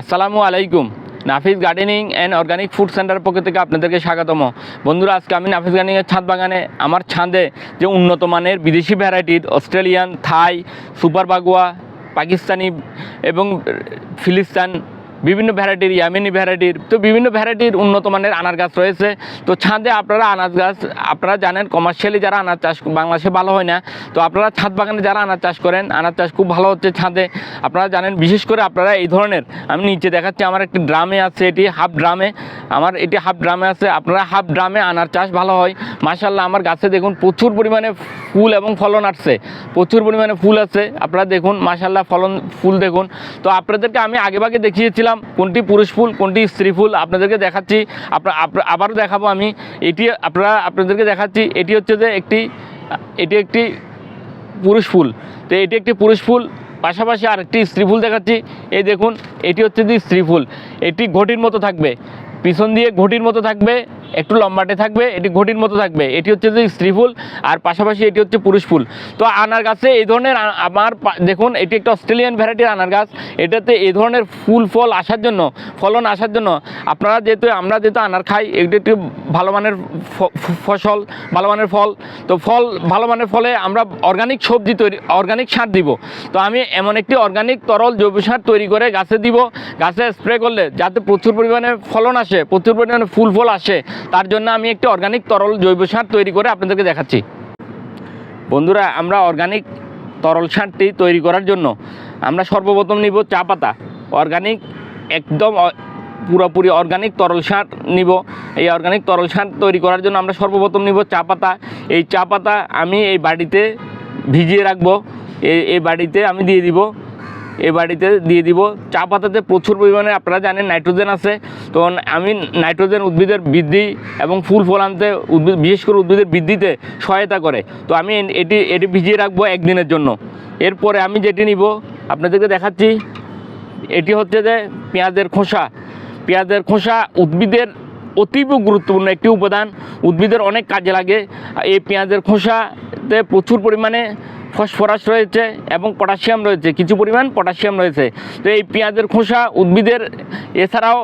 আসসালামু আলাইকুম। Nafis gardening and organic food centre পক্ষ থেকে আপনাদেরকে স্বাগতম। বন্ধুরা, আজকে আমি নাফিস গার্ডেনিংয়ের ছাদ বাগানে আমার ছাদে যে উন্নত মানের বিদেশি ভ্যারাইটির অস্ট্রেলিয়ান, থাই, সুপার বাগুয়া, পাকিস্তানি এবং ফিলিস্তান বিভিন্ন ভ্যারাইটির ইয়ামিনি ভ্যারাইটির তো বিভিন্ন ভ্যারাইটির উন্নত মানের আনার গাছ রয়েছে। তো ছাদে আপনারা আনাজ গাছ, আপনারা জানেন কমার্শিয়ালি যারা আনাজ চাষ বাংলাদেশে ভালো হয় না, তো আপনারা ছাদ বাগানে যারা আনাজ চাষ করেন, আনাজ চাষ খুব ভালো হচ্ছে ছাদে। আপনারা জানেন, বিশেষ করে আপনারা এই ধরনের, আমি নিচে দেখাচ্ছি, আমার একটি ড্রামে আছে, এটি হাফ ড্রামে, আমার এটি হাফ ড্রামে আছে, আপনারা হাফ ড্রামে আনার চাষ ভালো হয়। মাশাল্লাহ আমার গাছে দেখুন প্রচুর পরিমাণে ফুল এবং ফলন আসছে, প্রচুর পরিমাণে ফুল আছে, আপনারা দেখুন মাশাল্লাহ ফলন, ফুল দেখুন। তো আপনাদেরকে আমি আগেভাগে দেখিয়েছিলাম কোনটি পুরুষ ফুল, কোনটি স্ত্রী ফুল, আপনাদেরকে দেখাচ্ছি। আপনার আপনা- আবারও দেখাবো আমি। এটি, আপনারা, আপনাদেরকে দেখাচ্ছি, এটি হচ্ছে যে একটি, এটি একটি পুরুষ ফুল। তো এটি একটি পুরুষ ফুল, পাশাপাশি আরেকটি স্ত্রী ফুল দেখাচ্ছি। এই দেখুন, এটি হচ্ছে যে স্ত্রী ফুল। এটি ঘটির মতো থাকবে। পিছন দিয়ে ঘটির মতো থাকবে। একটু লম্বাটে থাকবে, এটি ঘটির মতো থাকবে। এটি হচ্ছে যে স্ত্রী ফুল, আর পাশাপাশি এটি হচ্ছে পুরুষ ফুল। তো আনার গাছে এই ধরনের আমার দেখুন, এটি একটা অস্ট্রেলিয়ান ভ্যারাইটির আনার গাছ এটাতে এই ধরনের ফুল ফল আসার জন্য, ফলন আসার জন্য, আপনারা যেহেতু, আমরা যেহেতু আনার খাই, এটি একটি ভালো মানের ফসল, ভালো মানের ফল। তো ফল, ভালো মানের ফলে আমরা অর্গানিক সবজি তৈরি অর্গানিক সার দিব। তো আমি এমন একটি অর্গানিক তরল জৈব সার তৈরি করে গাছে দিব। গাছে স্প্রে করলে যাতে প্রচুর পরিমাণে ফলন আসে, প্রচুর পরিমাণে ফুল ফল আসে। তার জন্য আমি একটি অর্গানিক তরল জৈব সার তৈরি করে আপনাদেরকে দেখাচ্ছি। বন্ধুরা, আমরা অর্গানিক তরল সারটি তৈরি করার জন্য আমরা সর্বপ্রথম নিব চা পাতা। অর্গানিক একদম পুরোপুরি অর্গানিক তরল সার নিব। এই অর্গানিক তরল সার তৈরি করার জন্য আমরা সর্বপ্রথম নিব চা পাতা। এই চা পাতা আমি এই বাড়িতে ভিজিয়ে রাখব। এই এই বাড়িতে আমি দিয়ে দিব। এই বাড়িতে দিয়ে দিব। চা পাতাতে প্রচুর পরিমাণে আপনারা জানেন নাইট্রোজেন আছে। তো আমি নাইট্রোজেন উদ্ভিদের বৃদ্ধি এবং ফুল ফল আনতে উদ্ভিদ বিশেষ করে উদ্ভিদের বৃদ্ধিতে সহায়তা করে। তো আমি এটি এটি ভিজিয়ে রাখব একদিনের জন্য। এরপরে আমি যেটি নিব, আপনাদেরকে দেখাচ্ছি। এটি হচ্ছে যে পেঁয়াজের খোসা। পেঁয়াজের খোসা উদ্ভিদের অতীব গুরুত্বপূর্ণ একটি উপাদান। উদ্ভিদের অনেক কাজে লাগে। এই পেঁয়াজের খোসাতে প্রচুর পরিমাণে ফসফরাস রয়েছে এবং পটাশিয়াম রয়েছে। কিছু পরিমাণ পটাশিয়াম রয়েছে। তো এই পেঁয়াজের খোসা উদ্ভিদের এছাড়াও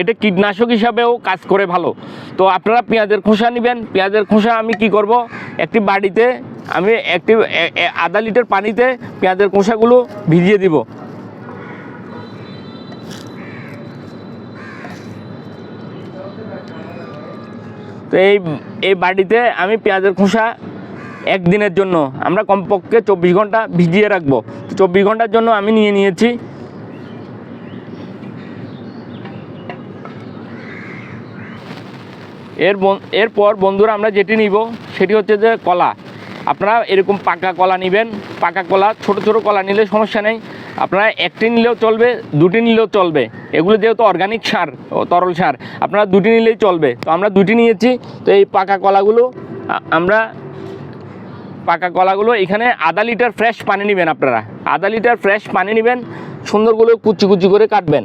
এটা কীটনাশক হিসাবেও কাজ করে ভালো। তো আপনারা পেঁয়াজের খোসা নেবেন। পেঁয়াজের খোসা আমি কি করব? একটি বাড়িতে আমি একটি আধা লিটার পানিতে পেঁয়াজের খোসাগুলো ভিজিয়ে দিব। তো এই এই বাড়িতে আমি পেঁয়াজের খোসা একদিনের জন্য। আমরা কমপক্ষে চব্বিশ ঘণ্টা ভিজিয়ে রাখব। চব্বিশ ঘণ্টার জন্য আমি নিয়ে নিয়েছি। এর এরপর বন্ধুরা আমরা যেটি নিব, সেটি হচ্ছে যে কলা। আপনারা এরকম পাকা কলা নেবেন। পাকা কলা, ছোট ছোট কলা নিলে সমস্যা নেই। আপনারা একটি নিলেও চলবে, দুটি নিলেও চলবে। এগুলো যেহেতু অর্গানিক সার, ও তরল সার, আপনারা দুটি নিলেই চলবে। তো আমরা দুটি নিয়েছি। তো এই পাকা কলাগুলো আমরা পাকা কলাগুলো এখানে আধা লিটার ফ্রেশ পানি নেবেন আপনারা। আধা লিটার ফ্রেশ পানি নেবেন, সুন্দরগুলো কুচি কুচি করে কাটবেন।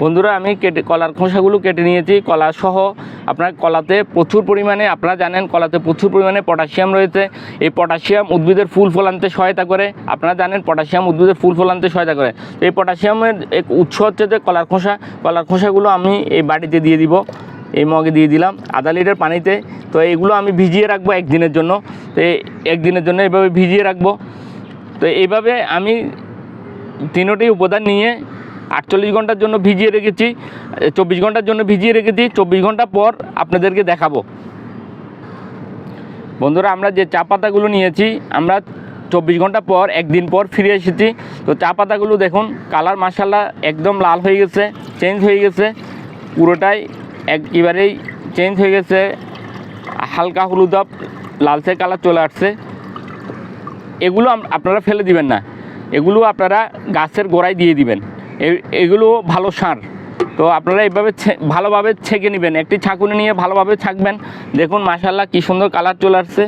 বন্ধুরা, আমি কেটে কলার খোসাগুলো কেটে নিয়েছি কলা সহ আপনার কলাতে প্রচুর পরিমাণে, আপনারা জানেন কলাতে প্রচুর পরিমাণে পটাশিয়াম রয়েছে। এই পটাশিয়াম উদ্ভিদের ফুল ফল আনতে সহায়তা করে। আপনারা জানেন পটাশিয়াম উদ্ভিদের ফুল ফল আনতে সহায়তা করে। তো এই পটাশিয়ামের এক উৎস হচ্ছে যে কলার খোসা। কলার খোসাগুলো আমি এই বাড়িতে দিয়ে দিব, এই মগে দিয়ে দিলাম আধা লিটার পানিতে। তো এইগুলো আমি ভিজিয়ে রাখব একদিনের জন্য। তো একদিনের জন্য এইভাবে ভিজিয়ে রাখব। তো এইভাবে আমি তিনোটি উপাদান নিয়ে আটচল্লিশ ঘণ্টার জন্য ভিজিয়ে রেখেছি, চব্বিশ ঘণ্টার জন্য ভিজিয়ে রেখেছি, চব্বিশ ঘণ্টা পর আপনাদেরকে দেখাবো। বন্ধুরা, আমরা যে চা পাতাগুলো নিয়েছি, আমরা চব্বিশ ঘণ্টা পর, একদিন পর ফিরে এসেছি। তো চা পাতাগুলো দেখুন, কালার মাসাল্লা একদম লাল হয়ে গেছে চেঞ্জ হয়ে গেছে। পুরোটাই একেবারেই চেঞ্জ হয়ে গেছে। হালকা হলুদাব লালচে কালার চলে আসছে। এগুলো আপনারা ফেলে দিবেন না। এগুলো আপনারা গাছের গোড়ায় দিয়ে দিবেন। এগুলো ভালো সার। তো আপনারা এইভাবে ভালোভাবে ছেঁকে নেবেন। একটি ছাঁকুনি নিয়ে ভালোভাবে ছাঁকবেন। দেখুন মাশাল্লাহ কী সুন্দর কালার চলে আসছে।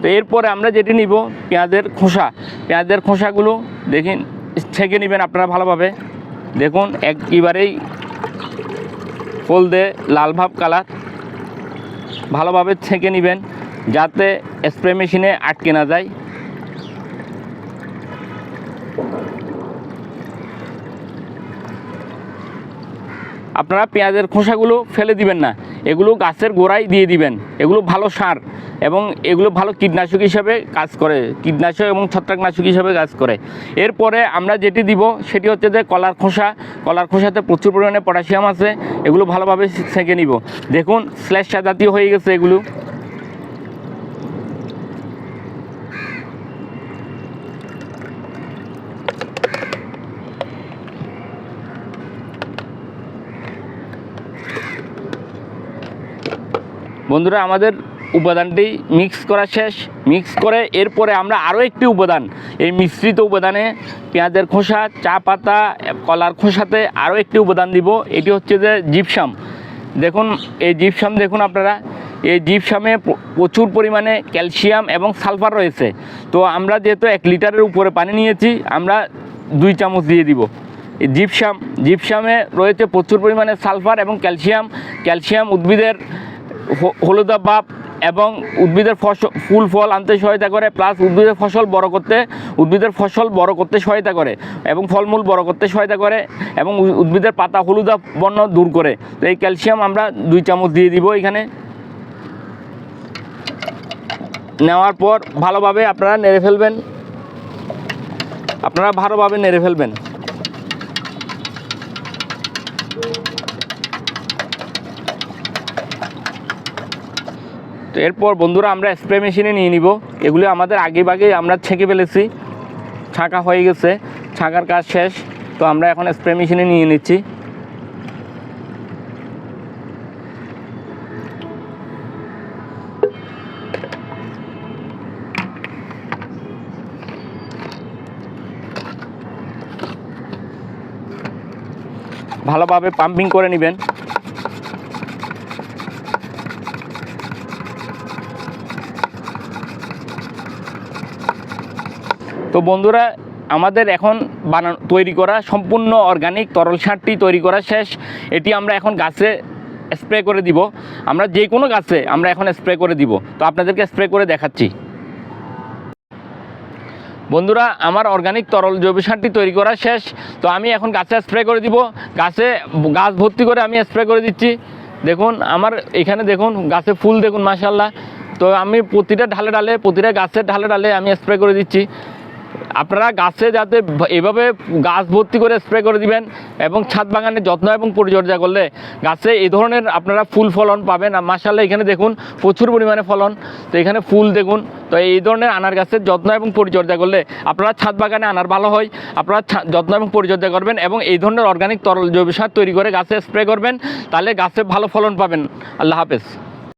তো এরপরে আমরা যেটি নিব, পেঁয়াজের খোসা। পেঁয়াজের খোসাগুলো দেখুন, ছেঁকে নেবেন আপনারা ভালোভাবে। দেখুন একেবারেই হলদে লাল ভাব কালার। ভালোভাবে ছেঁকে নেবেন, যাতে স্প্রে মেশিনে আটকে না যায়। আপনারা পেঁয়াজের খোসাগুলো ফেলে দিবেন না। এগুলো গাছের গোড়ায় দিয়ে দিবেন। এগুলো ভালো সার এবং এগুলো ভালো কীটনাশক হিসাবে কাজ করে। কীটনাশক এবং ছত্রাকনাশক হিসাবে কাজ করে। এরপরে আমরা যেটি দিব সেটি হচ্ছে যে কলার খোসা। কলার খোসাতে প্রচুর পরিমাণে পটাশিয়াম আছে। এগুলো ভালোভাবে সেঁকে নিব। দেখুন স্ল্যাশা জাতীয় হয়ে গেছে এগুলো। বন্ধুরা, আমাদের উপাদানটি মিক্স করা শেষ। মিক্স করে এরপরে আমরা আরও একটি উপাদান, এই মিশ্রিত উপাদানে পেঁয়াজের খোসা, চা পাতা, কলার খোসাতে আরও একটি উপাদান দিব। এটি হচ্ছে যে জিপসাম দেখুন, এই জিপসাম দেখুন আপনারা। এই জিপসামে প্রচুর পরিমাণে ক্যালসিয়াম এবং সালফার রয়েছে। তো আমরা যেহেতু এক লিটারের উপরে পানি নিয়েছি, আমরা দুই চামচ দিয়ে দিব। জিপসাম জিপসামে রয়েছে প্রচুর পরিমাণে সালফার এবং ক্যালসিয়াম। ক্যালসিয়াম উদ্ভিদের হলুদা বাপ এবং উদ্ভিদের ফসল ফুল, ফল আনতে সহায়তা করে প্লাস উদ্ভিদের ফসল বড় করতে, উদ্ভিদের ফসল বড় করতে সহায়তা করে এবং ফলমূল বড় করতে সহায়তা করে এবং উদ্ভিদের পাতা হলুদা বর্ণ দূর করে। তো এই ক্যালসিয়াম আমরা দুই চামচ দিয়ে দিব এখানে। নেওয়ার পর ভালোভাবে আপনারা নেড়ে ফেলবেন। আপনারা ভালোভাবে নেড়ে ফেলবেন। তো এরপর বন্ধুরা আমরা স্প্রে মেশিনে নিয়ে নিব। এগুলি আমাদের আগে ভাগে আমরা ছেঁকে ফেলেছি। ছাঁকা হয়ে গেছে। ছাঁকার কাজ শেষ। তো আমরা এখন স্প্রে মেশিনে নিয়ে নিচ্ছি। ভালোভাবে পাম্পিং করে নেবেন। তো বন্ধুরা, আমাদের এখন বানানো, তৈরি করা সম্পূর্ণ অর্গানিক তরল সারটি তৈরি করা শেষ। এটি আমরা এখন গাছে স্প্রে করে দিব। আমরা যে কোনো গাছে আমরা এখন স্প্রে করে দিব। তো আপনাদেরকে স্প্রে করে দেখাচ্ছি। বন্ধুরা, আমার অর্গানিক তরল জৈব সারটি তৈরি করা শেষ। তো আমি এখন গাছে স্প্রে করে দিব। গাছে গাছ ভর্তি করে আমি স্প্রে করে দিচ্ছি। দেখুন, আমার এখানে দেখুন, গাছে ফুল দেখুন মাশাল্লাহ তো আমি প্রতিটা ঢালে ঢালে, প্রতিটা গাছের ঢালে ঢালে আমি স্প্রে করে দিচ্ছি। আপনারা গাছে যাতে এভাবে গাছ ভর্তি করে স্প্রে করে দিবেন এবং ছাদ বাগানের যত্ন এবং পরিচর্যা করলে গাছে এই ধরনের আপনারা ফুল ফলন পাবেন। আর মাসাল্লাহ এখানে দেখুন প্রচুর পরিমাণে ফলন। তো এখানে ফুল দেখুন, তো এই ধরনের আনার গাছের যত্ন এবং পরিচর্যা করলে আপনারা ছাদ বাগানে আনার ভালো হয়। আপনারা যত্ন এবং পরিচর্যা করবেন এবং এই ধরনের অর্গানিক তরল জৈব সার তৈরি করে গাছে স্প্রে করবেন, তাহলে গাছে ভালো ফলন পাবেন। আল্লাহ হাফেজ।